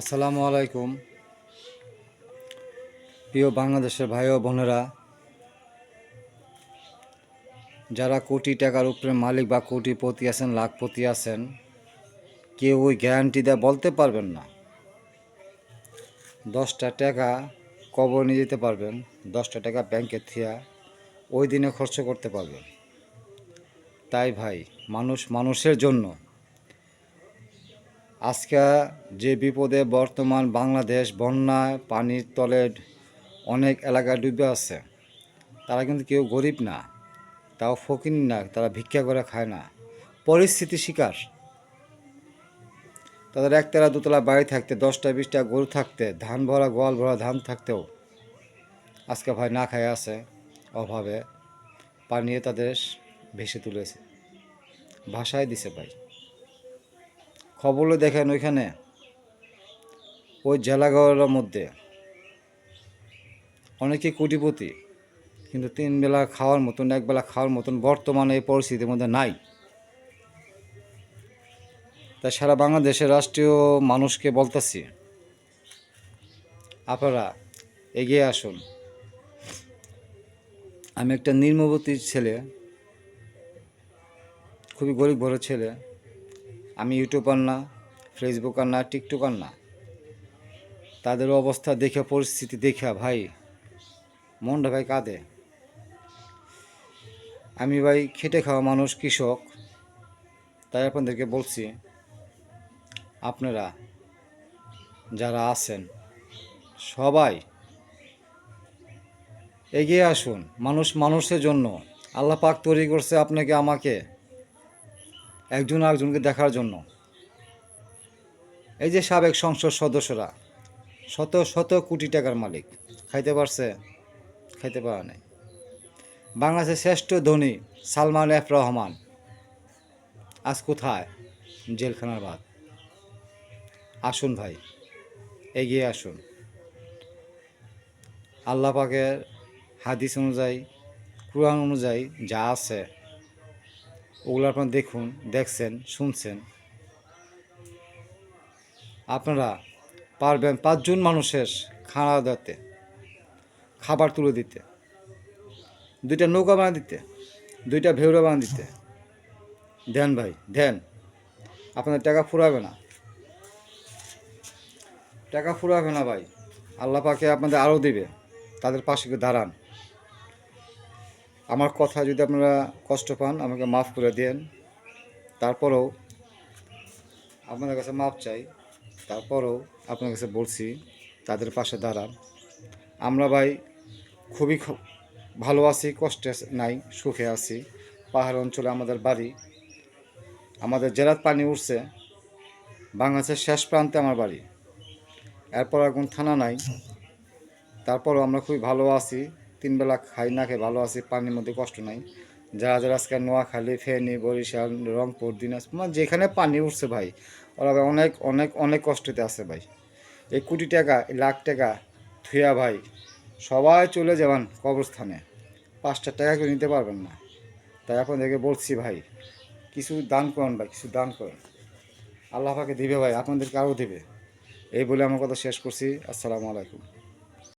আসসালামু আলাইকুম। প্রিয় বাংলাদেশের ভাই ও বোনেরা, যারা কোটি টাকার উপরে মালিক বা কোটিপতি আছেন, লাখপতি আছেন, কেউ ওই গ্যারান্টি দেয় বলতে পারবেন না। দশটা টাকা কবর নিয়ে যেতে পারবেন, দশটা টাকা ব্যাংকে থিয়া ওই দিনে খরচ করতে পারবেন। তাই ভাই, মানুষ মানুষের জন্য আজকে যে বিপদে বর্তমান বাংলাদেশ বন্যায় পানির তলে অনেক এলাকা ডুবে আছে, তারা কিন্তু কেউ গরিব না, তাও ফকির না, তারা ভিক্ষা করে খায় না। পরিস্থিতি শিকার। তাদের একতলা দুতলা বাড়ি থাকতে, দশটা বিশটা গরু থাকতে, ধান ভরা, গোয়াল ভরা, ধান থাকতেও আজকে ভাই না খায় আছে, অভাবে পানিয়ে তাদের ভেসে তুলেছে। ভাষায় দিছে ভাই। খবরও দেখেন ওইখানে, ওই জেলাগড়ের মধ্যে। অনেকে কোটিপতি, কিন্তু তিন বেলা খাওয়ার মতন, এক বেলা খাওয়ার মতন বর্তমানে এই পরিস্থিতির মধ্যে নাই। তাই সারা বাংলাদেশের রাষ্ট্রীয় মানুষকে বলতেছি, আপনারা এগিয়ে আসুন। আমি একটা নির্মবতী ছেলে, খুবই গরিব ঘরের ছেলে আমি ইউটিউবার না, ফেসবুকার না, টিকটকার না। তাদের অবস্থা দেখে, পরিস্থিতি দেখে, ভাই, মনটা ভাই কাঁদে। আমি ভাই খেটে খাওয়া মানুষ, কৃষক। তাই আপনাদেরকে বলছি, আপনারা যারা আছেন, সবাই এগিয়ে আসুন। মানুষ মানুষের জন্য। আল্লাহ পাক তৈরি করছে আপনাকে, আমাকে। একজন আরেকজনকে দেখার জন্য। এই যে সাবেক সংসদ সদস্যরা, শত শত কোটি টাকার মালিক, খাইতে পারছে, খাইতে পারা নাই। বাংলাদেশের শ্রেষ্ঠ ধনী সালমান এফ রহমান, আজ কোথায়? জেলখানার বাদ। আসুন ভাই, এগিয়ে আসুন। আল্লাহ পাকের হাদিস অনুযায়ী, কোরআন অনুযায়ী যা আছে ওগুলো আপনারা দেখুন, দেখছেন, শুনছেন। আপনারা পারবেন পাঁচজন মানুষের খাওয়া দাতে খাবার তুলে দিতে, দুইটা নৌকা বানা দিতে, দুইটা ভেউরা বানা দিতে। দেন ভাই, দেন। আপনাদের টাকা ফুরাবে না। টাকা ফুরাবে না ভাই। আল্লাহ পাকে আপনাদের আরও দিবে। তাদের পাশে দাঁড়ান। আমার কথা যদি আপনারা কষ্ট পান, আমাকে মাফ করে দেন। তারপরেও আপনাদের কাছে মাপ চাই। তারপরেও আপনার কাছে বলছি, তাদের পাশে দাঁড়ান। আমরা ভাই খুবই ভালো আছি, কষ্টে নাই, সুখে আছি। পাহাড় অঞ্চলে আমাদের বাড়ি, আমাদের জেলার পানি উঠছে বাংলাদেশের শেষ প্রান্তে আমার বাড়ি। এরপর কোন থানা নাই। তারপরও আমরা খুবই ভালো আছি। তিন বেলা খাই, না খেয়ে ভালো আছি, পানির মধ্যে কষ্ট নাই। যারা যারা আজকে নোয়াখালী, ফেনী, বরিশাল, রংপুর, দিনাজপুর মানে যেখানে পানি উঠছে ভাই, ওরা অনেক অনেক অনেক কষ্টতে আছে ভাই। এই কোটি টাকা লাখ টাকা থুয়া ভাই, সবাই চলে যাবেন কবরস্থানে। পাঁচটা টাকা কেউ নিতে পারবেন না। তাই আপনাদেরকে বলছি ভাই, কিছু দান করেন ভাই, কিছু দান করেন। আল্লাহ পাকে দিবে ভাই, আপনাদেরকে আরও দিবে। এই বলে আমার কথা শেষ করছি। আসসালামু আলাইকুম।